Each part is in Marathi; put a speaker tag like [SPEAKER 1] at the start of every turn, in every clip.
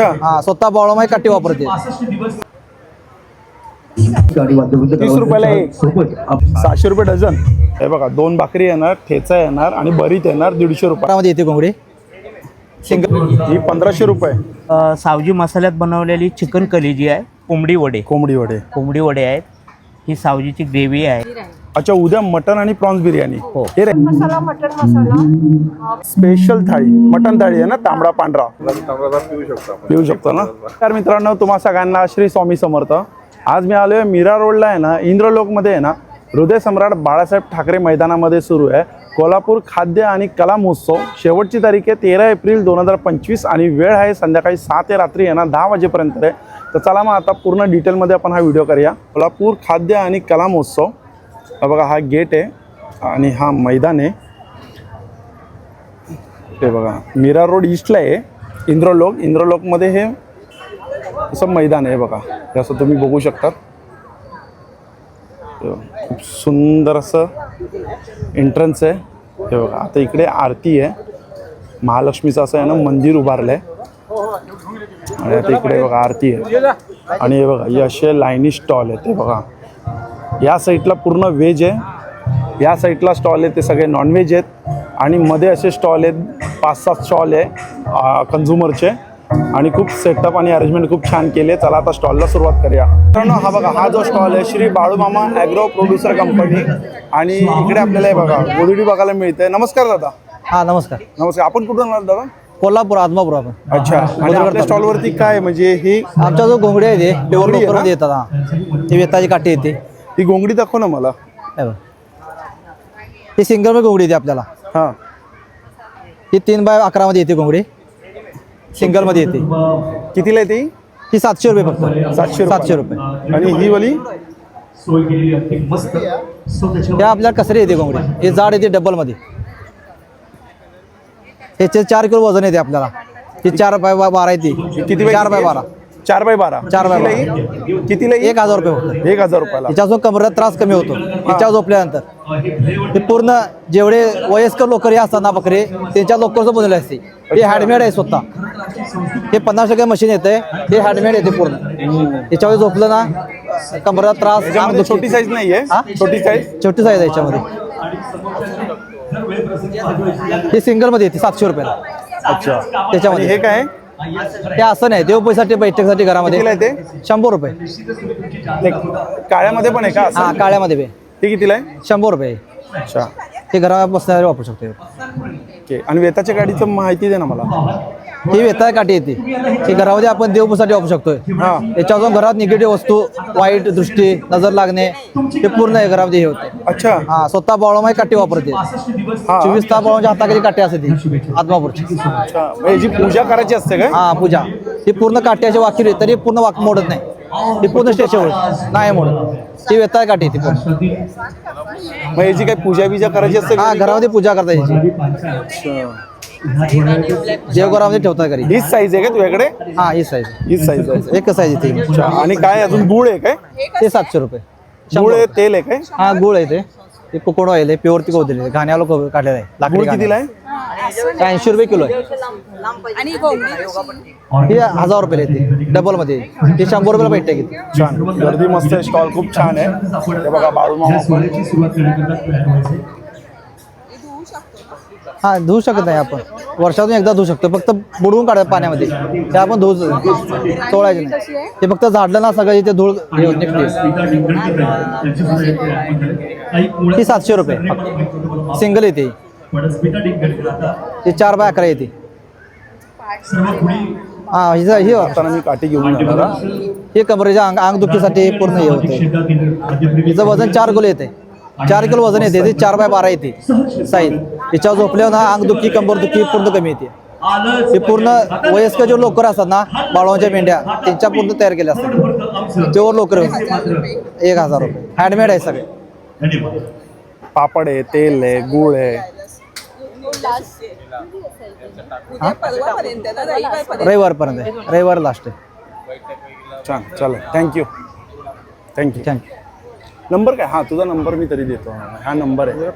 [SPEAKER 1] अच्छा
[SPEAKER 2] हा स्वतः बाळमाई काठी वापरते.
[SPEAKER 1] तीस रुपयाला एक. सहाशे रुपये डझन. हे बघा दोन भाकरी येणार ठेचा येणार आणि बरीत येणार दीडशे रुपये.
[SPEAKER 2] मध्ये येते कोंबडी?
[SPEAKER 1] ही पंधराशे रुपये.
[SPEAKER 3] अ, सावजी मसाल्यात बनवलेली चिकन कलेजी आहे कोंबडी वडे.
[SPEAKER 1] कोंबडी वडे.
[SPEAKER 3] कोंबडी वडे आहेत. ही सावजीची ग्रेव्ही आहे.
[SPEAKER 1] अच्छा उद्या मटन आणि प्रॉन्स बिर्याणी.
[SPEAKER 3] हो.
[SPEAKER 1] हे रे.
[SPEAKER 4] मसाला मटन मसाला.
[SPEAKER 1] स्पेशल थाळी. मटन थाळी आहे ना तांबडा पांढरा. पिऊ शकतो ना? तर मित्रांनो तुम्हा सगळ्यांना श्री स्वामी समर्थ. आज मी आलोय मीरा रोडला आहे ना इंद्रलोकमध्ये आहे ना हृदय सम्राट बाळासाहेब ठाकरे मैदानामध्ये सुरू आहे. कोल्हापूर खाद्य आणि कला महोत्सव. शेवटची तारीख आहे तेरा एप्रिल दोन हजार पंचवीस आणि वेळ आहे संध्याकाळी सहा ते रात्री आहे ना दहा वाजेपर्यंत आहे. तर चला मग आता पूर्ण डिटेलमध्ये आपण हा व्हिडिओ करूया. कोल्हापूर खाद्य आणि कला महोत्सव. हा बघा हा गेट आहे आणि हा मैदान आहे. हे बघा मीरा रोड ईस्टला आहे इंद्रलोक. इंद्रलोकमध्ये हे असं मैदान आहे बघा हे असं तुम्ही बघू शकतात. खूप सुंदर असं एंट्रन्स आहे. हे बघा आता इकडे आरती आहे. महालक्ष्मीचं असं आहे ना मंदिर उभारलं आहे आणि आता इकडे बघा आरती आहे. आणि हे बघा हे असे लाईनी स्टॉल आहेत ते बघा. या साईडला पूर्ण व्हेज आहे. या साईडला स्टॉल आहे ते सगळे नॉनव्हेज आहेत. आणि मध्ये असे स्टॉल आहेत पाच सात स्टॉल आहे कन्झ्युमरचे आणि खूप सेटअप आणि अरेंजमेंट खूप छान केले. चला आता स्टॉलला सुरुवात करूया. मित्रांनो हा बघा हा जो स्टॉल आहे Shri Balumama agro producer company आणि इकडे आपल्याला हे बघा गोधडी बघायला मिळते नमस्कार दादा.
[SPEAKER 2] हा नमस्कार.
[SPEAKER 1] नमस्कार. आपण कुठून आलात दादा?
[SPEAKER 2] कोल्हापूर आदमापूर आपण.
[SPEAKER 1] अच्छा. आणि आपल्या स्टॉलवरती काय? म्हणजे ही
[SPEAKER 2] आमचा जो घोंगडी आहे ते? येतात ती वेताची काठी येते.
[SPEAKER 1] ही गोंगडी दाखव ना मला.
[SPEAKER 2] हे सिंगलमध्ये घोंगडी येते आपल्याला.
[SPEAKER 1] हां.
[SPEAKER 2] ही तीन बाय अकरा मध्ये येते घोंगडी सिंगलमध्ये येते.
[SPEAKER 1] कितीला आहे ती?
[SPEAKER 2] ही सातशे रुपये फक्त.
[SPEAKER 1] सातशे.
[SPEAKER 2] सातशे रुपये.
[SPEAKER 1] आणि ही वाली?
[SPEAKER 2] हे आपल्याला कसरी येते घोंगडी हे जाड येते डबलमध्ये ह्याचे चार किलो वजन येते आपल्याला. ही चार बाय बा- बारा येते.
[SPEAKER 1] किती बाय
[SPEAKER 2] चार बाय बारा.
[SPEAKER 1] चार बाय बारा.
[SPEAKER 2] चार बाय
[SPEAKER 1] येईल? कितीला?
[SPEAKER 2] एक हजार रुपये होतं.
[SPEAKER 1] एक हजार रुपयाला.
[SPEAKER 2] हिच्यापासून कमरेत त्रास कमी होतो. हिच्यावर झोपल्यानंतर. हे पूर्ण जेवढे वयस्कर लोक हे असतात ना बकरे त्यांच्या लोकांचं बनवले असते. हे हँडमेड आहे स्वतः. हे पन्नास टक्के मशीन येते हे हँडमेड येते पूर्ण. याच्यावर झोपलं ना कमरेत त्रास.
[SPEAKER 1] छोटी साईज नाहीये? छोटी साईज
[SPEAKER 2] छोटी साईज आहे याच्यामध्ये. हे सिंगलमध्ये येते सातशे रुपयाला.
[SPEAKER 1] अच्छा.
[SPEAKER 2] त्याच्यामध्ये.
[SPEAKER 1] हे काय?
[SPEAKER 2] हे असं नाही देवपूजेसाठी बैठकीसाठी घरामध्ये.
[SPEAKER 1] आहे ते?
[SPEAKER 2] शंभर रुपये.
[SPEAKER 1] ते काळ्यामध्ये पण आहे का
[SPEAKER 2] हा काळ्यामध्ये बे.
[SPEAKER 1] ते कितीला आहे?
[SPEAKER 2] शंभर रुपये.
[SPEAKER 1] अच्छा.
[SPEAKER 2] हे घरामध्ये बसणारे वापरू शकतो.
[SPEAKER 1] ओके. आणि वेताच्या गाडीचं माहिती दे ना मला.
[SPEAKER 2] ही वेताळ काठी येते. ही घरामध्ये आपण देवपूसाठी वापरू शकतोय. याच्यापासून घरात निगेटिव्ह वस्तू वाईट दृष्टी नजर लागणे हे पूर्ण हे घरामध्ये हे होते.
[SPEAKER 1] अच्छा.
[SPEAKER 2] हा स्वतः बाळमाई काठी वापरते. चोवीस तास बाळांच्या हाताखाली काठी असते ती आत्मापूरची.
[SPEAKER 1] याची पूजा करायची असते काय?
[SPEAKER 2] हा पूजा. ही पूर्ण काठी अशी वाकी तरी पूर्ण वाक मोडत नाही. ही पूर्ण स्टेशन नाही मोडत. ती वेताळ काठी येते पूर्ण.
[SPEAKER 1] मग याची काही पूजा बिजा करायची असते
[SPEAKER 2] हा
[SPEAKER 1] का?
[SPEAKER 2] घरामध्ये पूजा करता याची
[SPEAKER 1] अच्छा.
[SPEAKER 2] देवघरामध्ये ठेवता घरी
[SPEAKER 1] हीच साईज आहे का तुझ्याकडे
[SPEAKER 2] हा ही साईज
[SPEAKER 1] हीच साईज आहे.
[SPEAKER 2] एकच साईज येते
[SPEAKER 1] अच्छा आणि काय अजून? गुळ आहे काय?
[SPEAKER 2] ते सातशे रुपये.
[SPEAKER 1] गुळ आहे तेल आहे काय?
[SPEAKER 2] हा गुळ आहे ते. ते कोकोड ऑइल आहे प्युअर ती दिले घाण्याला को- काढलेलं आहे. लाकडी
[SPEAKER 1] गुळ कितीला आहे?
[SPEAKER 2] घाण्या. ऐंशी रुपये किलो आहे.
[SPEAKER 4] आणि
[SPEAKER 2] हे हजार रुपये येते डबलमध्ये. ते शंभर रुपयाला भेटते किती
[SPEAKER 1] छान. गर्दी मस्त आहे. स्टॉल खूप छान आहे. हे बघा पण
[SPEAKER 2] हा धुवू शकत नाही आपण. वर्षातून एकदा धुवू शकतो. फक्त बुडवून काढायचं पाण्यामध्ये. ते आपण धुवू चोळायचे नाही. ते फक्त झाडलं ना सगळं इथे धूळ निघते ती सातशे रुपये. सिंगल येते. ते चार बाय अकरा येते. हा हिचा ही
[SPEAKER 1] आता मी काठी घेऊन हे
[SPEAKER 2] कमरेच्या अंग अंगदुखीसाठी पूर्ण हे होते हिचं वजन चार किलो येते चार किलो वजन येते ते चार बाय बारा येते. साईज. याच्यावर झोपल्यावर ना अंगदुखी कंबरदुखी पूर्ण कमी येते. हे पूर्ण वयस्कर जे लोकर असतात ना बाळवांच्या मेंढ्या त्यांच्या पूर्ण तयार केल्या असतात. तेवर लोकर एक हजार रुपये. हँडमेड आहे सगळे.
[SPEAKER 1] पापड आहे तेल आहे गुळ आहे.
[SPEAKER 4] रविवारपर्यंत.
[SPEAKER 2] आहे. रविवार लास्ट आहे.
[SPEAKER 1] छान चालेल. थँक्यू थँक्यू
[SPEAKER 2] थँक्यू
[SPEAKER 1] नंबर काय? हा तुझा नंबर मी तरी देतो. हा नंबर आहे.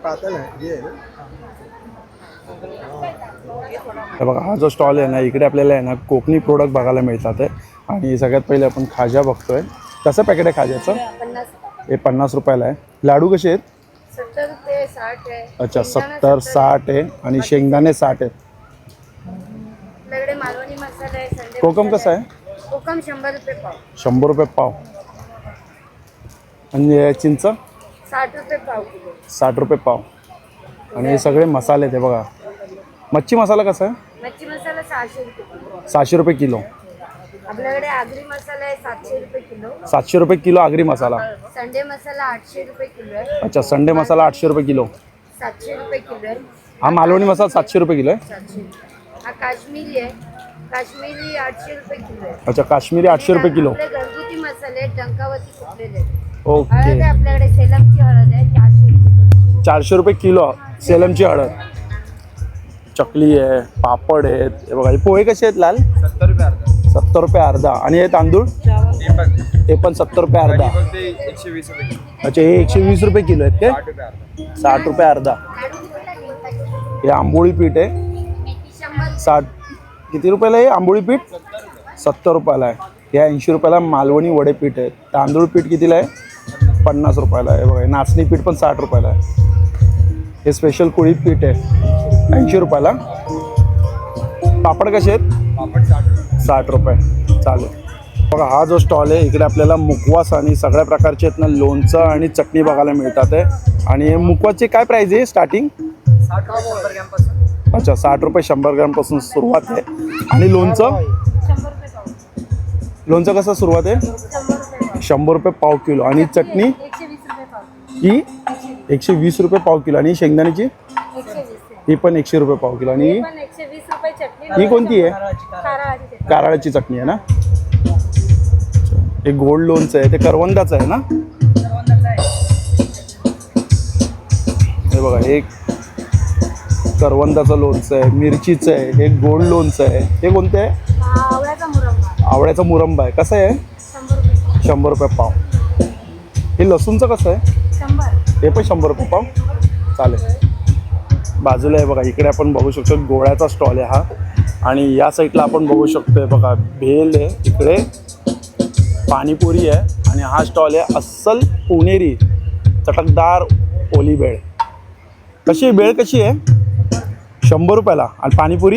[SPEAKER 1] हे बघा हा जो स्टॉल आहे ना इकडे आपल्याला आहे ना कोकणी प्रोडक्ट बघायला मिळतात आहे आणि सगळ्यात पहिले आपण खाजा बघतोय. कसं पॅकेट आहे खाज्याचं? हे पन्नास रुपयाला आहे. लाडू कसे आहेत? अच्छा सत्तर साठ आहे आणि शेंगदाणे साठ आहेत. कोकम कसं आहे?
[SPEAKER 4] कोकम शंभर रुपये पाव.
[SPEAKER 1] शंभर रुपये पाव. आणि चिंच?
[SPEAKER 4] साठ रुपये पाव
[SPEAKER 1] साठ रुपये पाव. आणि हे सगळे मसाले ते बघा. मच्छी मसाला कसा आहे?
[SPEAKER 4] मच्छी मसाला सहाशे रुपये किलो.
[SPEAKER 1] सहाशे रुपये किलो.
[SPEAKER 4] आपल्याकडे आगरी मसाला आहे सातशे रुपये किलो.
[SPEAKER 1] सातशे रुपये किलो आगरी मसाला.
[SPEAKER 4] संडे मसाला आठशे रुपये किलो आहे.
[SPEAKER 1] अच्छा संडे मसाला आठशे रुपये किलो.
[SPEAKER 4] सातशे रुपये किलो आहे.
[SPEAKER 1] हा मालवणी मसाला सातशे रुपये किलो आहे?
[SPEAKER 4] सातशे हा काश्मीरी आहे. काश्मीरी आठशे रुपये किलो आहे.
[SPEAKER 1] अच्छा काश्मीरी आठशे रुपये किलो.
[SPEAKER 4] आपले घरगुती मसाले आहेत, आहेत. हळद
[SPEAKER 1] ओके.
[SPEAKER 4] आहे आपल्याकडे सेलमची हळद आहे चारशे रुपये
[SPEAKER 1] चारशे रुपये किलो सेलमची हळद. चकली आहे पापड आहेत हे बघा हे पोहे कसे आहेत लाल?
[SPEAKER 5] सत्तर रुपये अर्धा.
[SPEAKER 1] सत्तर रुपये अर्धा. आणि हे तांदूळ?
[SPEAKER 5] ते पण.
[SPEAKER 1] हे पण सत्तर रुपये अर्धा.
[SPEAKER 5] एकशे वीस रुपये किलो.
[SPEAKER 1] अच्छा हे एकशे वीस रुपये किलो आहेत
[SPEAKER 5] रुपये अर्धा.
[SPEAKER 1] साठ रुपये अर्धा. हे आंबोळी पीठ आहे. साठ. किती रुपयाला आहे आंबोळी पीठ? सत्तर रुपयाला आहे. हे ऐंशी रुपयाला मालवणी वडे पीठ आहे तांदूळ पीठ कितीला आहे? पन्नास रुपयाला आहे. बघा हे नाचणी पीठ पण साठ रुपयाला आहे. हे स्पेशल कुळी पीठ आहे. ऐंशी रुपयाला. पापड कसे आहेत?
[SPEAKER 5] पापड साठ रुपये.
[SPEAKER 1] चालेल. बघा हा जो स्टॉल आहे इकडे आपल्याला मुकवास आणि सगळ्या प्रकारचे आहेत ना लोणचं आणि चटणी बघायला मिळतात आहे आणि मुकवासची काय प्राईज आहे स्टार्टिंग अच्छा साठ रुपये शंभर ग्रॅमपासून सुरुवात आहे. आणि लोणचं? लोणचं कसं सुरुवात आहे?
[SPEAKER 4] शंभर रुपये पाव
[SPEAKER 1] किलो. आणि चटणी? ही एकशे वीस रुपये पाव किलो. आणि शेंगदाण्याची? ही पण एकशे रुपये पाव किलो. आणि
[SPEAKER 4] पण एकशे वीस रुपये चटणी.
[SPEAKER 1] ही कोणती आहे?
[SPEAKER 4] नारळाची चटणी.
[SPEAKER 1] कारळाची चटणी आहे ना. हे गोल्ड लोणचं आहे ते करवंदाचं आहे ना? हे बघा हे करवंदाचं लोणचं आहे मिरचीचं आहे हे गोल्ड लोणचं आहे. हे कोणते आहे?
[SPEAKER 4] आवळ्याचा मुरंबा.
[SPEAKER 1] आवळ्याचा मुरंबा आहे. कसं आहे?
[SPEAKER 4] शंभर रुपये पाव.
[SPEAKER 1] शंभर रुपये पाव. हे लसूणचं कसं आहे?
[SPEAKER 4] शंभर.
[SPEAKER 1] हे पण शंभर रुपये पाव. चालेल. बाजूला आहे बघा इकडे आपण बघू शकतो गोळ्याचा स्टॉल आहे हा. आणि या साईडला आपण बघू शकतोय बघा भेल आहे इकडे पाणीपुरी आहे आणि हा स्टॉल आहे अस्सल पुणेरी चटकदार ओली बेळ कशी बेळ कशी आहे? शंभर रुपयाला. आणि पाणीपुरी?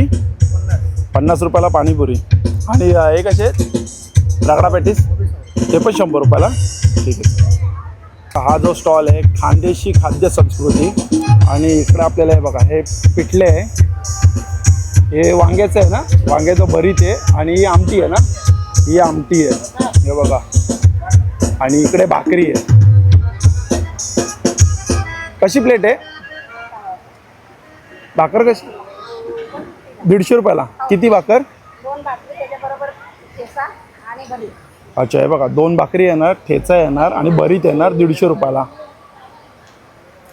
[SPEAKER 1] पन्नास रुपयाला पाणीपुरी. आणि एक हे कसे रगडा पॅटीस? ते पण शंभर रुपयाला. ठीक आहे. हा जो स्टॉल आहे खानदेशी खाद्य संस्कृती. आणि इकडे आपल्याला हे बघा हे पिठले आहे. हे वांग्याचं आहे ना? वांग्याचं भरीत आहे आणि ही आमटी आहे ना? ही आमटी आहे. हे बघा. आणि इकडे भाकरी आहे. कशी प्लेट आहे? भाकर कशी? दीडशे रुपयाला. किती भाकर?
[SPEAKER 4] दोन भाकरी त्याच्याबरोबर आणि भरी
[SPEAKER 1] अच्छा हे बघा दोन भाकरी येणार ठेचा येणार आणि भरीत येणार दीडशे रुपयाला.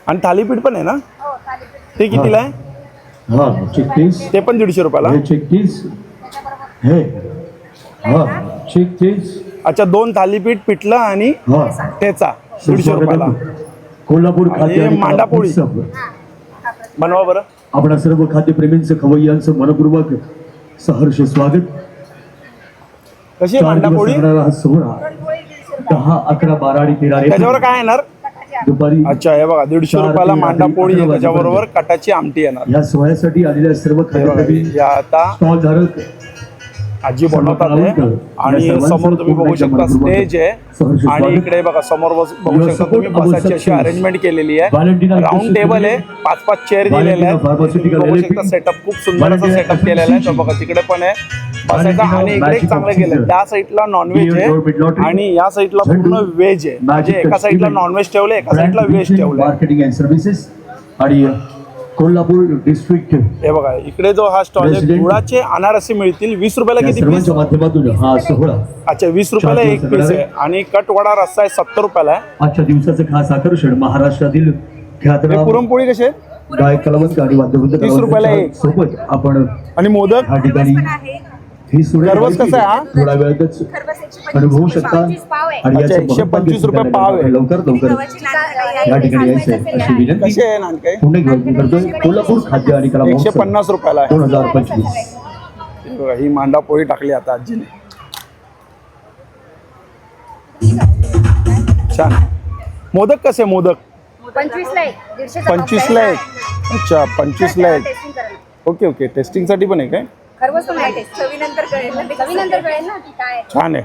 [SPEAKER 1] आणि थालीपीठ पण आहे ना?
[SPEAKER 4] हो थालीपीठ.
[SPEAKER 1] ते कितीला आहे?
[SPEAKER 6] हाँ
[SPEAKER 1] ते पण दीडशे रुपयाला.
[SPEAKER 6] हे है हाँ
[SPEAKER 1] अच्छा दोन थालीपीठ पिठलं आणि
[SPEAKER 6] हाँ.
[SPEAKER 1] ठेचा दीडशे रुपयाला.
[SPEAKER 6] कोल्हापूर
[SPEAKER 1] मांडापोळी. बनवा बरं.
[SPEAKER 6] आपणा सर्व खाद्यप्रेमींचं खवय्यांचं मनपूर्वक सहर्ष स्वागत.
[SPEAKER 1] कशी मांडापोळी
[SPEAKER 6] दहा अकरा बारा आणि तेरा
[SPEAKER 1] त्याच्यावर काय येणार.
[SPEAKER 6] दुपारी
[SPEAKER 1] अच्छा हे बघा दीडशे रुपयाला मांडापोळी आहे त्याच्याबरोबर कटाची आमटी येणार.
[SPEAKER 6] या सोहळ्यासाठी आलेल्या सर्व
[SPEAKER 1] या आता
[SPEAKER 6] स्टॉल धारक
[SPEAKER 1] आजी बनवतात आहे. आणि समोर तुम्ही बघू शकता स्टेज आहे. आणि इकडे बघा समोर बघू शकता तुम्ही बसाची अशी अरेंजमेंट केलेली आहे. राऊंड टेबल आहे. पाच पाच चेअर दिलेले आहेत. बघू शकता सेटअप खूप सुंदर असं सेटअप केलेला आहे. तो बघा तिकडे पण आहे. बसायचा आणि इकडे एक चांगलं केलं त्या साईडला नॉनव्हेज आहे. आणि या साईडला पूर्ण व्हेज आहे. म्हणजे एका साईडला नॉनव्हेज ठेवलं एका साईडला व्हेज
[SPEAKER 6] सर्व्हिसेस आणि कोल्हापूर डिस्ट्रिक्ट
[SPEAKER 1] हे बघा इकडे जो हा स्टॉल आहे
[SPEAKER 6] President.
[SPEAKER 1] गुळाचे अनारसी मिळतील. वीस रुपयाला
[SPEAKER 6] या
[SPEAKER 1] किती पीस
[SPEAKER 6] सर्वांच्या माध्यमातून हा सोहळा.
[SPEAKER 1] अच्छा वीस रुपयाला
[SPEAKER 6] चार
[SPEAKER 1] एक
[SPEAKER 6] दिवस
[SPEAKER 1] पीस आहे. आणि कट वडा रस्सा आहे सत्तर रुपयाला आहे.
[SPEAKER 6] आजच्या दिवसाचं खास आकर्षण महाराष्ट्रातील
[SPEAKER 1] हे
[SPEAKER 6] ख्यातनाम
[SPEAKER 1] पुरणपोळी कशी आहे?
[SPEAKER 6] गायक कलावंत आणि वाद्यवृंद
[SPEAKER 1] तीस रुपयाला
[SPEAKER 6] कलावंतांच्या
[SPEAKER 1] एक.
[SPEAKER 6] सोबत आपण
[SPEAKER 1] आणि मोदक?
[SPEAKER 6] या ठिकाणी ही
[SPEAKER 1] खरवस कसं आहे हा?
[SPEAKER 6] थोडा वेळातच अनुभवू शकता आणि
[SPEAKER 1] अच्छा,
[SPEAKER 6] याचं
[SPEAKER 1] एकशे
[SPEAKER 6] महत्त्व
[SPEAKER 1] पंचवीस रुपये पाव आहे.
[SPEAKER 6] लवकर लवकर या ठिकाणी यायचंय अशी विनंती.
[SPEAKER 1] कसे आहे नानकाय
[SPEAKER 6] पुणे घेऊन करतोय कोल्हापूर खाद्य आणि कला
[SPEAKER 1] एकशे
[SPEAKER 6] महोत्सव
[SPEAKER 1] पन्नास रुपयाला आहे.
[SPEAKER 6] दोन हजार पंचवीस.
[SPEAKER 1] हे बघा, ही मांडा पोळी टाकली आता आजीने. छान. मोदक कसे मोदक?
[SPEAKER 4] पंचवीस ला एक. दीडशे
[SPEAKER 1] अच्छा पंचवीस ला एक. Okay okay. टेस्टिंगसाठी पण आहे काय?
[SPEAKER 4] खरवस पण आहे. चवीनंतर कळेल ना चवीनंतर कळेल ना. की काय
[SPEAKER 1] छान आहे.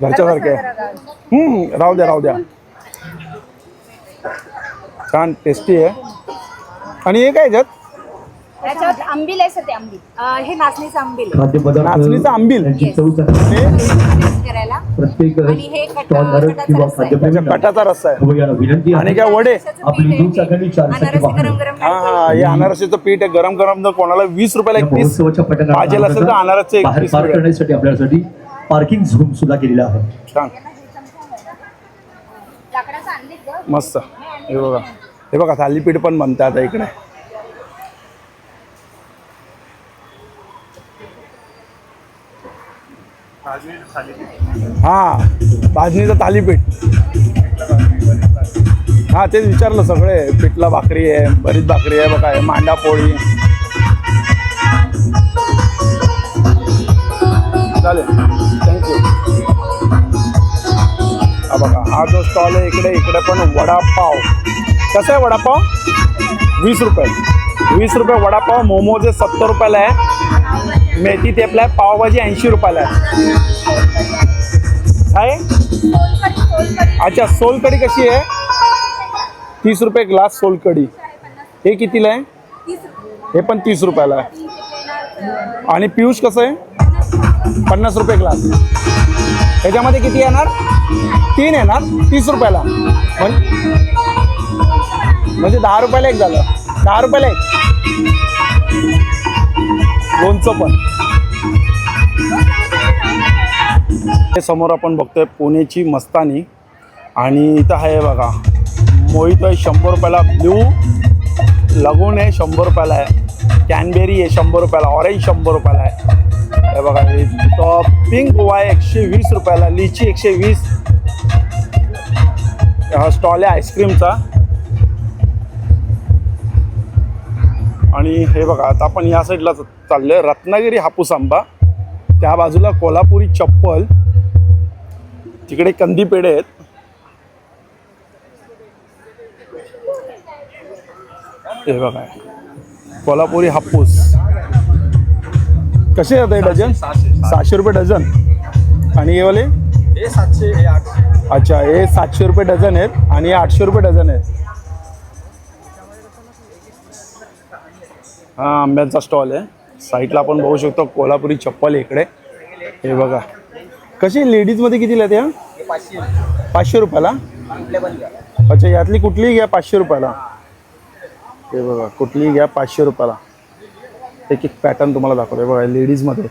[SPEAKER 1] घरच्यासारखे आहे. हम्म, राहू द्या राहू द्या. छान टेस्टी आहे. आणि हे काय याच्यात
[SPEAKER 4] त्याच्यावर आंबील आहे सर ते आंबील. हे नाचणीचं आंबील
[SPEAKER 1] नाचणीचं आंबील? हे
[SPEAKER 4] करायला.
[SPEAKER 6] प्रत्येक
[SPEAKER 4] आणि हे कट-
[SPEAKER 6] स्टॉल धारक
[SPEAKER 4] कटाचा
[SPEAKER 6] किंवा
[SPEAKER 4] रस्सा आहे.
[SPEAKER 1] त्याच्या
[SPEAKER 6] खाद्यप्रेमी
[SPEAKER 1] कटाचा रस्सा आहे.
[SPEAKER 6] खवय्याला विनंती
[SPEAKER 1] आणि
[SPEAKER 6] आहे
[SPEAKER 1] काय वडे?
[SPEAKER 6] आपली दुचाकी चारचाकी वाहने.
[SPEAKER 1] हा हा हे अनारशीचं पीठ आहे. गरम गरम जर कोणाला वीस रुपयाला
[SPEAKER 6] या
[SPEAKER 1] एक पीस
[SPEAKER 6] महोत्सवाच्या पटांगणात
[SPEAKER 1] असेल तर अनारसचं एक
[SPEAKER 6] बाहेर
[SPEAKER 1] पीस
[SPEAKER 6] पार्क
[SPEAKER 1] मिळेल.
[SPEAKER 6] करण्यासाठी आपल्यासाठी पार्किंग झोन सुद्धा केलेला आहे.
[SPEAKER 1] छान.
[SPEAKER 4] लाकडाचं आणलीत गं.
[SPEAKER 1] मस्त. हे बघा. हे बघा थालीपीठ पण बनतं आता इकडे. हा भाजणीचं थालीपीठ. हा तेच विचारलं सगळे. पिठला भाकरी आहे बरीच भाकरी आहे बघा मांडा पोळी. चालेल थँक्यू हा बघा हा जो स्टॉल आहे इकडे इकडे पण वडापाव. कसा आहे वडापाव? वीस रुपये. वीस रुपये वडापाव मोमोज सत्तर रुपयाला आहे. मेथी तेपला आहे पावभाजी ऐंशी रुपयाला आहे. काय अच्छा सोलकढी कशी आहे? तीस रुपये ग्लास सोलकढी. हे कितीला आहे? हे पण तीस रुपयाला आहे. आणि पियुष कसं आहे? पन्नास रुपये ग्लास ह्याच्यामध्ये किती येणार? तीन येणार. तीस रुपयाला. म्हणजे दहा रुपयाला एक झालं. दहा रुपयाला एक. लोणचं पण. हे समोर आपण बघतोय पुणेची मस्तानी. आणि इथं आहे बघा मोहित आहे शंभर रुपयाला ब्ल्यू लगून आहे शंभर रुपयाला आहे कॅनबेरी आहे शंभर रुपयाला ऑरेंज शंभर रुपयाला आहे. हे बघा तर इथं पिंक गोवा आहे एकशे वीस रुपयाला लिची एकशे वीस. हा स्टॉल आहे आईस्क्रीमचा आणि हे बघा आता आपण या साईडला चाललोय. रत्नागिरी हापूस आंबा. त्या बाजूला कोल्हापुरी चप्पल. तिकडे कंदी पेढे आहेत. हे बघा. कोल्हापुरी हापूस. कसे आहेत हे डझन? सहाशे रुपये डझन. आणि हे वाले?
[SPEAKER 5] हे सातशे
[SPEAKER 1] अच्छा हे सातशे रुपये डझन आहेत आणि आठशे रुपये डझन आहेत. हा आंब्यांचा स्टॉल आहे. साईडला आपण बघू शकतो कोल्हापुरी चप्पल इकडे. हे बघा. कशी लेडीजमध्ये कितीला आहे त्या
[SPEAKER 5] पाचशे
[SPEAKER 1] रुपयाला? अच्छा यातली कुठलीही घ्या पाचशे रुपयाला. हे बघा कुठलीही घ्या पाचशे रुपयाला. एक एक पॅटर्न तुम्हाला दाखवतो बघा लेडीजमध्ये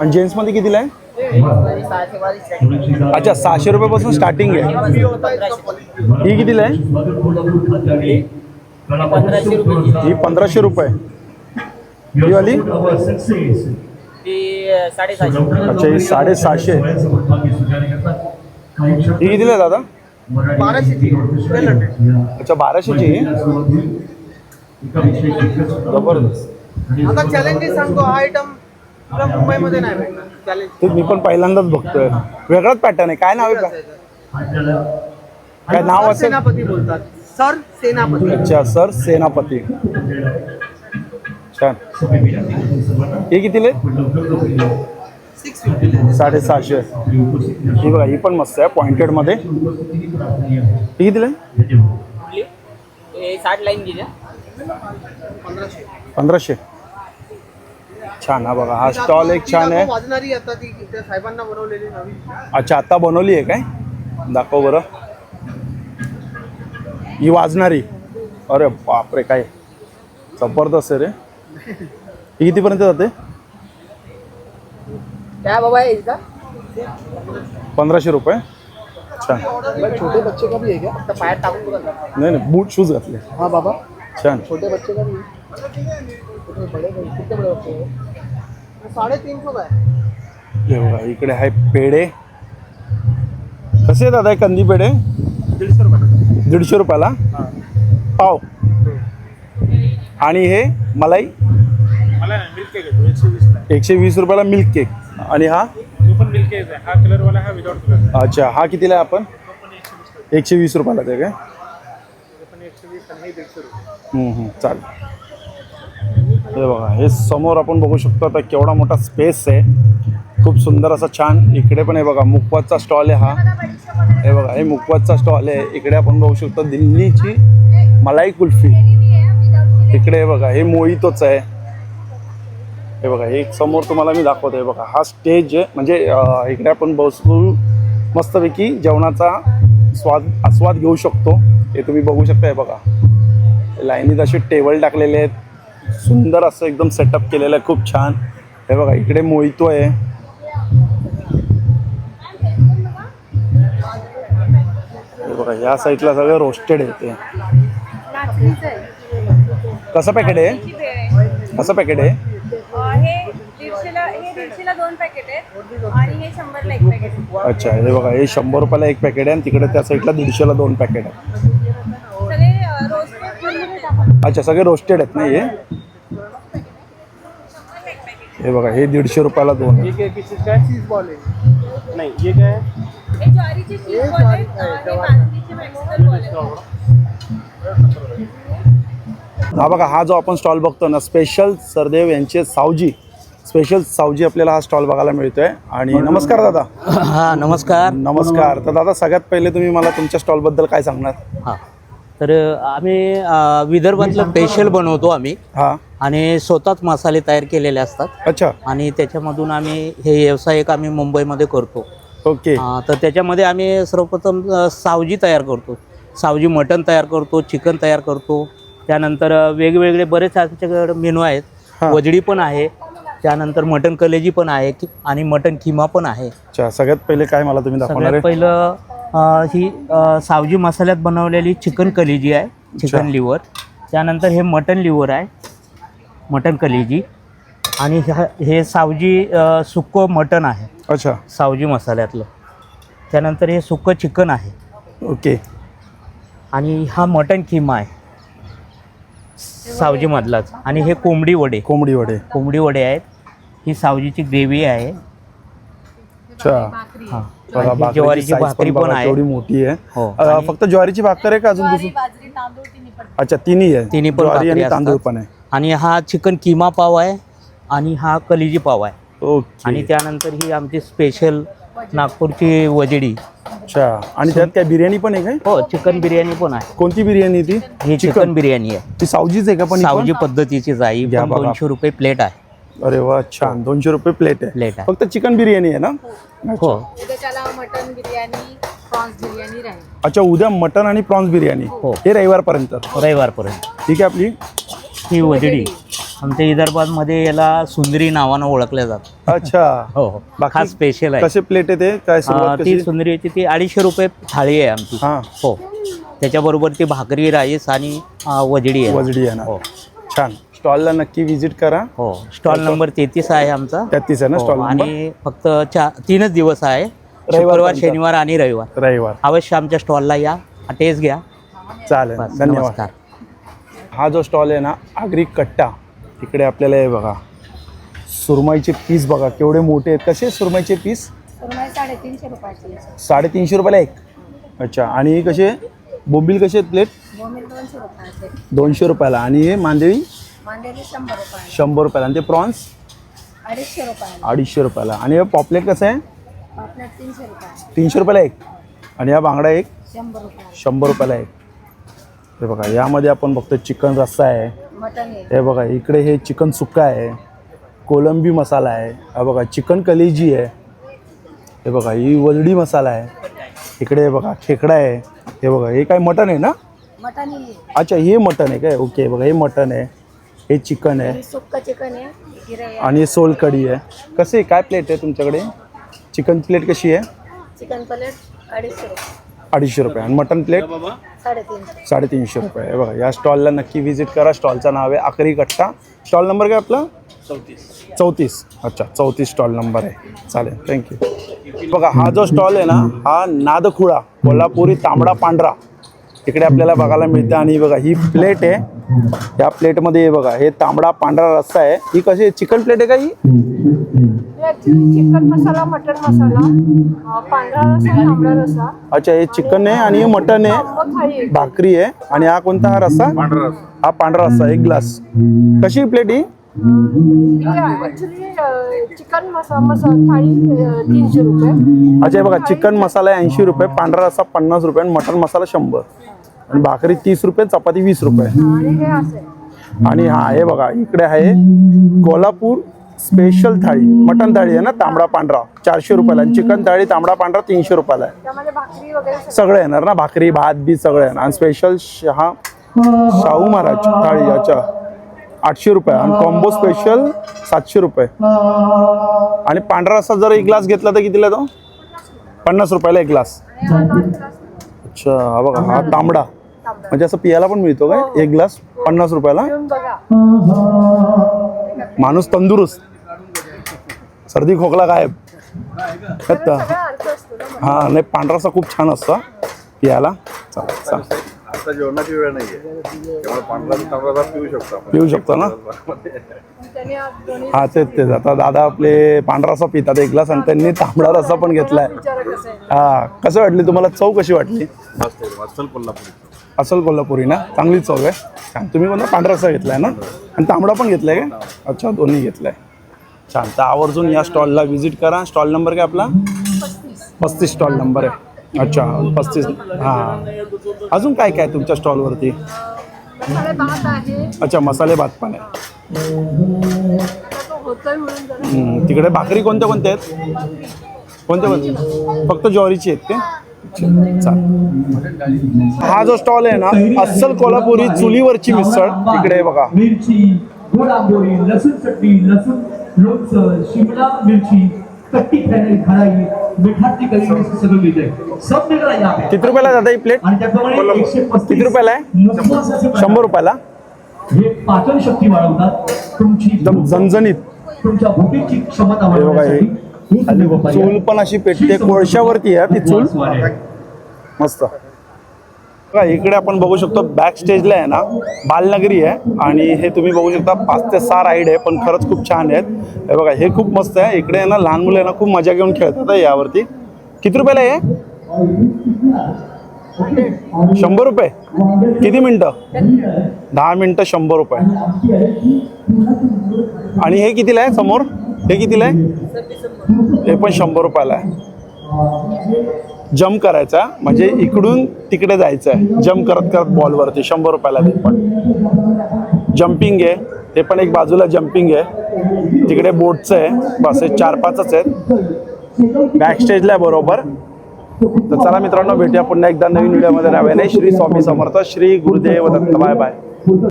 [SPEAKER 1] आणि जेंट्समध्ये कितीला आहे? अच्छा सहाशे रुपयापासून स्टार्टिंग आहे. ही कितीला आहे? ही पंधराशे रुपये. ही वाली? अच्छा ही साडेसहाशे. ही कितीला आहे दादा? अच्छा बाराशेची? ज़बरदस्त
[SPEAKER 7] आता चॅलेंजेस सांगतो हा आयटम तुला मुंबईमध्ये नाही भेटणार. चॅलेंज
[SPEAKER 1] ते मी पण पहिल्यांदाच बघतोय. वेगळाच पॅटर्न आहे. काय नाव आहे का? काय नाव असेल?
[SPEAKER 7] सेनापती बोलतात. सर सेनापती.
[SPEAKER 1] अच्छा सर सेनापती. छान. हे कितीले
[SPEAKER 7] सिक्स
[SPEAKER 1] साडेसहाशे. ही बघा ही पण मस्त आहे पॉइंटेडमध्ये. ही कितीला आहे?
[SPEAKER 5] साठ लाईन
[SPEAKER 7] पंधराशे
[SPEAKER 1] पंधराशे. छान हा बघा हा स्टॉल एक छान आहे.
[SPEAKER 7] वाजणारी आता ती त्या साहेबांना बनवलेली नवीन
[SPEAKER 1] अच्छा आता बनवली आहे काय? दाखव बरं. ही वाजणारी. अरे बापरे काय जबरदस्त आहे रे. ही कितीपर्यंत जाते?
[SPEAKER 5] काय बाबा आहे का
[SPEAKER 1] पंधराशे रुपये. छान
[SPEAKER 7] छोटे बच्चे का भी है क्या? फक्त पायात टाकून बघा.
[SPEAKER 1] नाही नाही बूट शूज घातले.
[SPEAKER 7] हाँ बाबा.
[SPEAKER 1] छान.
[SPEAKER 7] छोटे बच्चे का भी है कितने बड़े कितने बड़े बच्चे हैं साढ़े तीन सौ का है
[SPEAKER 1] हे बघा इकडे आहे पेढे. कसे आहेत दादा हे कंदी पेढे?
[SPEAKER 7] दीडशे रुपये
[SPEAKER 1] दीडशे रुपयाला? पाव. आणि हे मलाई?
[SPEAKER 7] मला मिल्क केक आहे एकशे वीसला
[SPEAKER 1] एकशे वीस रुपयाला मिल्क केक आणि हा?
[SPEAKER 7] तो पण मिल्क केक आहे. हा कलरवाला हा विदाउट कलर
[SPEAKER 1] अच्छा हा कितीला आहे आपण? एकशे वीस रुपयाला ते काय
[SPEAKER 7] पण एकशे वीस आणि हे दीडशे रुपये.
[SPEAKER 1] हम्म, हम्म, चालेल. हे बघा. हे समोर आपण बघू शकतो आता केवढा मोठा स्पेस आहे. खूप सुंदर असा छान. इकडे पण हे बघा मुखवादचा स्टॉल आहे हा. हे बघा हे मुकवासचा स्टॉल आहे. इकडे आपण बघू शकतो दिल्लीची मलाई कुल्फी. इकडे हे बघा हे मोहितोच आहे. हे बघा हे समोर तुम्हाला मी दाखवतो आहे बघा हा स्टेज आहे. म्हणजे इकडे आपण बसू मस्तपैकी जेवणाचा स्वाद आस्वाद घेऊ शकतो. हे तुम्ही बघू शकता हे बघा. लाईनीत असे टेबल टाकलेले आहेत. सुंदर असं एकदम सेटअप केलेलं आहे खूप छान. हे बघा इकडे मोहितो आहे बघा या साईडला सगळं रोस्टेड आहे ते. कसं पॅकेट आहे. कसं पॅकेट आहे?
[SPEAKER 4] हे हे हे
[SPEAKER 1] अच्छा हे बघा हे शंभर रुपयाला एक पॅकेट आहे आणि तिकडे त्या साईडला दीडशेला दोन पॅकेट आहे. अच्छा सगळे रोस्टेड आहेत ना हे? हे बघा हे दीडशे रुपयाला दोन आहे.
[SPEAKER 7] ये क्या किसी का चीज बॉल है नहीं ये क्या? है
[SPEAKER 4] हे ज्वारीचे चीज बॉल आहेत अं, हे बासमतीचे मेक्सिकन बॉल आहेत
[SPEAKER 1] हा बघा हा जो आपण स्टॉल बघतो ना स्पेशल सरदेव यांचे सावजी. स्पेशल सावजी आपल्याला हा स्टॉल बघायला मिळतोय. आणि नमस्कार दादा.
[SPEAKER 3] हा नमस्कार.
[SPEAKER 1] नमस्कार. तर दादा सगळ्यात पहिले तुम्ही मला तुमच्या स्टॉलबद्दल काय सांगणार?
[SPEAKER 3] हा. तर आम्ही अ, विदर्भातलं स्पेशल बनवतो आम्ही.
[SPEAKER 1] हा.
[SPEAKER 3] आणि स्वतःच मसाले तयार केलेले असतात.
[SPEAKER 1] अच्छा.
[SPEAKER 3] आणि त्याच्यामधून आम्ही हे व्यवसाय एक आम्ही मुंबईमध्ये करतो.
[SPEAKER 1] ओके.
[SPEAKER 3] तर त्याच्यामध्ये आम्ही सर्वप्रथम अ, सावजी तयार करतो. सावजी मटण तयार करतो चिकन तयार करतो. त्यानंतर अ, वेगवेगळे बरेच आमच्याकडे मेनू आहेत.
[SPEAKER 1] हा.
[SPEAKER 3] वजडी पण आहे. त्यानंतर मटण कलेजी पण आहे कि- आणि मटण किमा पण आहे.
[SPEAKER 1] अच्छा सगळ्यात पहिले काय मला तुम्ही दाखवणार
[SPEAKER 3] सगळ्यात
[SPEAKER 1] आहे?
[SPEAKER 3] पहिलं अ, ही अ, सावजी मसाल्यात बनवलेली चिकन कलेजी आहे. चिकन. लिव्हर. त्यानंतर हे मटन लिव्हर आहे. मटन कलेजी. आणि ह्या- हे सावजी अ, सुक्कं मटण आहे.
[SPEAKER 1] अच्छा.
[SPEAKER 3] सावजी मसाल्यातलं. त्यानंतर हे सुक्कं चिकन आहे.
[SPEAKER 1] ओके.
[SPEAKER 3] आणि हा मटन किमा आहे. सावजीमधलाच आणि हे कोंबडी वडे.
[SPEAKER 1] कोंबडी वडे.
[SPEAKER 3] कोंबडी वडे आहेत. ही सावजीची ग्रेव्ही आहे.
[SPEAKER 1] अच्छा.
[SPEAKER 3] हां.
[SPEAKER 1] बघा
[SPEAKER 3] आणि ही
[SPEAKER 1] भाकरीची
[SPEAKER 3] ज्वारीची
[SPEAKER 1] size
[SPEAKER 3] भाकरी पण
[SPEAKER 1] बघा
[SPEAKER 3] आहे.
[SPEAKER 1] केवढी मोठी आहे.
[SPEAKER 3] हो.
[SPEAKER 1] अ,
[SPEAKER 3] आणि-
[SPEAKER 1] फक्त ज्वारीची भाकर आहे का अजून दुसरी?
[SPEAKER 4] बाजरी तांदूळ तिन्ही पण.
[SPEAKER 1] अच्छा तिन्ही आहे.
[SPEAKER 3] तिन्ही पण
[SPEAKER 1] ज्वारी आणि तांदूळ. पण आहे.
[SPEAKER 3] आणि हा चिकन किमा पाव आहे आणि हा कलिजी पाव आहे.
[SPEAKER 1] ओके.
[SPEAKER 3] आणि त्यानंतर ही आमची स्पेशल नागपूरची वजडी.
[SPEAKER 1] अच्छा. आणि त्यात काय बिर्याणी पण आहे काय?
[SPEAKER 3] हो चिकन बिर्याणी पण आहे.
[SPEAKER 1] कोणती बिर्याणी ती?
[SPEAKER 3] ही चिकन. बिर्याणी आहे.
[SPEAKER 1] ती सावजीच आहे का पण ही
[SPEAKER 3] सावजी? पद्धतीचीच आहे ही
[SPEAKER 1] घ्या
[SPEAKER 3] पण
[SPEAKER 1] बघा.
[SPEAKER 3] दोनशे रुपये प्लेट आहे.
[SPEAKER 1] अरे वा छान. दोनशे रुपये प्लेट आहे.
[SPEAKER 3] प्लेट आहे.
[SPEAKER 1] फक्त चिकन बिर्याणी आहे ना?
[SPEAKER 3] हो.
[SPEAKER 4] उद्या त्याला मटन बिर्याणी प्रॉन्स बिर्याणी राहील.
[SPEAKER 1] अच्छा उद्या मटन आणि प्रॉन्स बिर्याणी.
[SPEAKER 3] हो.
[SPEAKER 1] हे रविवारपर्यंत.
[SPEAKER 3] रविवारपर्यंत.
[SPEAKER 1] ठीक आहे आपली?
[SPEAKER 3] ही वजडी. आमच्या विदर्भामध्ये याला सुंदरी नावानं ओळखल्या जातं
[SPEAKER 1] अच्छा.
[SPEAKER 3] हो हो.
[SPEAKER 1] बाकी
[SPEAKER 3] हा स्पेशल आहे.
[SPEAKER 1] कसे प्लेट आहे ते? काय
[SPEAKER 3] अं,
[SPEAKER 1] सुरुवात
[SPEAKER 3] ती
[SPEAKER 1] कशी?
[SPEAKER 3] सुंदरीची ती अडीचशे रुपये थाळी आहे आमची.
[SPEAKER 1] हा.
[SPEAKER 3] हो. त्याच्याबरोबर ती भाकरी राईस आणि अं, वजडी आहे.
[SPEAKER 1] वजडी आहे ना?
[SPEAKER 3] हो.
[SPEAKER 1] छान. स्टॉलला नक्की व्हिजिट करा.
[SPEAKER 3] हो. स्टॉल नंबर तेहतीस आहे आमचा.
[SPEAKER 1] तेहतीस आहे ना
[SPEAKER 3] हो,
[SPEAKER 1] स्टॉल नंबर?
[SPEAKER 3] आणि फक्त चार तीनच दिवस आहे. शुक्रवार
[SPEAKER 1] पर्यंत.
[SPEAKER 3] शनिवार आणि रविवार.
[SPEAKER 1] रविवार.
[SPEAKER 3] अवश्य आमच्या स्टॉलला या. टेस्ट घ्या.
[SPEAKER 1] चालेल.
[SPEAKER 3] बस
[SPEAKER 1] धन्यवाद.
[SPEAKER 3] नमस्कार.
[SPEAKER 1] हा जो स्टॉल आहे ना आगरी कट्टा. इकडे आपल्याला हे बघा. सुरमईचे पीस बघा केवढे मोठे आहेत. कसे सुरमईचे पीस
[SPEAKER 4] साडेतीनशे रुपयाची.
[SPEAKER 1] साडेतीनशे रुपयाला एक. अच्छा आणि कसे? बोंबील कसे आहेत प्लेट
[SPEAKER 4] दोनशे रुपयाचे.
[SPEAKER 1] दोनशे रुपयाला. आणि हे मांदेवी
[SPEAKER 4] शंभर रुपयाला.
[SPEAKER 1] शंभर रुपयाला. आणि ते प्रॉन्स?
[SPEAKER 4] अडीचशे रुपयाला.
[SPEAKER 1] अडीचशे रुपयाला. आणि हे पॉपलेट कसं आहे?
[SPEAKER 4] पापलेट तीनशे रुपयाला.
[SPEAKER 1] तीनशे रुपयाला एक. आणि हा बांगडा एक?
[SPEAKER 4] शंभर रुपयाला.
[SPEAKER 1] शंभर रुपयाला एक. हे बघा यामध्ये आपण बघतो चिकन रस्सा आहे.
[SPEAKER 4] मटन आहे.
[SPEAKER 1] हे बघा इकडे हे चिकन सुक्का आहे. कोलंबी मसाला आहे. हा बघा चिकन कलेजी आहे. हे बघा ही वलडी मसाला आहे. इकडे हे बघा खेकडा आहे. हे बघा हे काय मटन आहे ना?
[SPEAKER 4] मटन ही
[SPEAKER 1] अच्छा हे मटन आहे काय? ओके बघा हे मटन आहे. हे चिकन आहे.
[SPEAKER 4] ही सुक्क चिकन आहे
[SPEAKER 1] आणि हे सोलकढी आहे. कसे काय प्लेट आहे तुमच्याकडे? चिकन प्लेट कशी आहे?
[SPEAKER 4] चिकन प्लेट अडीचशे रुपये.
[SPEAKER 1] अडीचशे रुपये. आणि मटन प्लेट
[SPEAKER 4] साडेतीनशे.
[SPEAKER 1] साडेतीनशे रुपये. हे बघा या स्टॉलला नक्की व्हिजिट करा. स्टॉलचं नाव आहे आकरी कट्टा. स्टॉल नंबर काय आपला? चौतीस. चौतीस. अच्छा चौतीस स्टॉल नंबर आहे. चालेल थँक्यू बघा हा जो स्टॉल आहे ना हा नादखुळा कोल्हापुरी तांबडा पांढरा. इकडे आपल्याला बघायला मिळतं. आणि बघा ही प्लेट आहे. या प्लेटमध्ये हे बघा हे तांबडा पांढरा रस्सा आहे. ही कशी चिकन प्लेट आहे का ही?
[SPEAKER 4] चिकन मसाला मटन मसाला पांढरा रसा तांबडा रसा.
[SPEAKER 1] अच्छा हे चिकन आहे आणि हे मटन आहे.
[SPEAKER 4] थाळी.
[SPEAKER 1] भाकरी आहे. आणि हा कोणता हा रस्सा हा पांढरा रस्सा एक ग्लास. कशी प्लेट ही?
[SPEAKER 4] चिकन मसा मसा थाळी अं, तीनशे रुपये.
[SPEAKER 1] अच्छा हे बघा चिकन मसाला ऐंशी रुपये पांढरा रस्सा पन्नास रुपये आणि मटन मसाला शंभर. आणि भाकरी तीस रुपये चपाती वीस रुपये.
[SPEAKER 4] आणि हे असं आहे.
[SPEAKER 1] आणि हा हे बघा इकडे आहे कोल्हापूर स्पेशल थाळी. मटन थाळी आहे ना तांबडा पांढरा. चारशे रुपयाला. आणि चिकन थाळी तांबडा पांढरा तीनशे रुपयाला आहे.
[SPEAKER 4] सगळं.
[SPEAKER 1] येणार ना? भाकरी भात बीत सगळं येणार. आणि स्पेशल शहा शाहू महाराज थाळी अच्छा आठशे रुपये. आणि कॉम्बो स्पेशल सातशे रुपये. आणि पांढरा रस्सा जर एक ग्लास घेतला तर कितीला तो पन्नास रुपयाला एक ग्लास अच्छा हा बघा हा तांबडा. म्हणजे असं पियाला पण मिळतो काय? एक ग्लास पन्नास रुपयाला. माणूस तंदुरुस्त. सर्दी खोकला गायब
[SPEAKER 4] सगळा अर्थ असतो ना
[SPEAKER 1] हा नाही पांढरा रस्सा खूप छान असतो पियाला चालेल चालेल
[SPEAKER 8] आता जेवणाची वेळ नाहीये. त्यामुळे पांढरा तांबडा रस पिऊ शकतो आपण.
[SPEAKER 1] पिऊ शकतो ना? हा तेच तेच. आता दादा आपले पांढरा रस्सा पितात एक ग्लास आणि त्यांनी तांबडा रस्सा पण घेतलाय. हा कसं वाटली तुम्हाला? चव कशी वाटली?
[SPEAKER 8] अस्सल कोल्हापुरी
[SPEAKER 1] असल कोल्हापुरी ना? चांगली चव आहे. तुम्ही कोणता पांढरा रस्सा घेतलाय ना? आणि तांबडा पण घेतलाय का? अच्छा दोन्ही घेतलाय. छान. तर आवर्जून या स्टॉलला व्हिजिट करा. स्टॉल नंबर काय आपला? पस्तीस स्टॉल नंबर आहे. अच्छा पस्तीस. हां. अजून काय काय तुमच्या स्टॉलवरती? अच्छा मसाले भात पण आहे. तिकडे भाकरी कोणत्या कोणत्या आहेत? कोणत्या कोणत्या? फक्त ज्वारीची आहेत ते हा जो स्टॉल आहे ना अस्सल कोल्हापुरी चुलीवरची मिसळ. तिकडे बघा.
[SPEAKER 6] मिरची लसूण चटणी लसूण लोणचं शिमला मिरची कट्टी मिठाची करी सगळं मिळतंय सब पे
[SPEAKER 1] किती रुपयाला जाता ही प्लेट
[SPEAKER 6] आणि त्याप्रमाणे एकशे पस्तीस.
[SPEAKER 1] रुपयाला आहे?
[SPEAKER 6] असे
[SPEAKER 1] शंभर. रुपयाला?
[SPEAKER 6] हे पाचन शक्ती वाढवतात. तुमची
[SPEAKER 1] एकदम झणझणीत.
[SPEAKER 6] तुमच्या भूकीची क्षमता
[SPEAKER 1] हे बघा हे
[SPEAKER 6] वाढवण्यासाठी ही सगळी उपाय
[SPEAKER 1] चूल पण अशी पेटते. कोळशावरती आहे ती चूल.
[SPEAKER 6] आहे.
[SPEAKER 1] मस्त. बघा इकडे आपण बघू शकतो बॅक स्टेजला आहे ना बालनगरी आहे आणि हे तुम्ही बघू शकता पाच ते सहा राईड आहे पण खरंच खूप छान आहेत. हे बघा हे खूप मस्त आहे. इकडे आहे ना लहान मुलं आहे ना खूप मजा घेऊन खेळतात यावरती. किती रुपयाला आहे शंभर रुपये? किती मिनटं? दहा मिनटं शंभर रुपये. आणि हे कितीला आहे समोर? हे कितीला आहे? हे पण शंभर रुपयाला आहे. जम्प करायचा म्हणजे इकडून तिकडे जायचं आहे जम्प करत करत बॉलवरती शंभर रुपयाला ते पण. जम्पिंग आहे ते पण एक बाजूला जम्पिंग आहे. तिकडे बोटचं आहे बस हे चार पाचच आहेत. बॅक स्टेजला आहे बरोबर. तर चला मित्रांनो भेटूया पुन्हा एकदा नवीन व्हिडिओमध्ये नव्याने श्री स्वामी समर्थ श्री गुरुदेव दत्त बाय बाय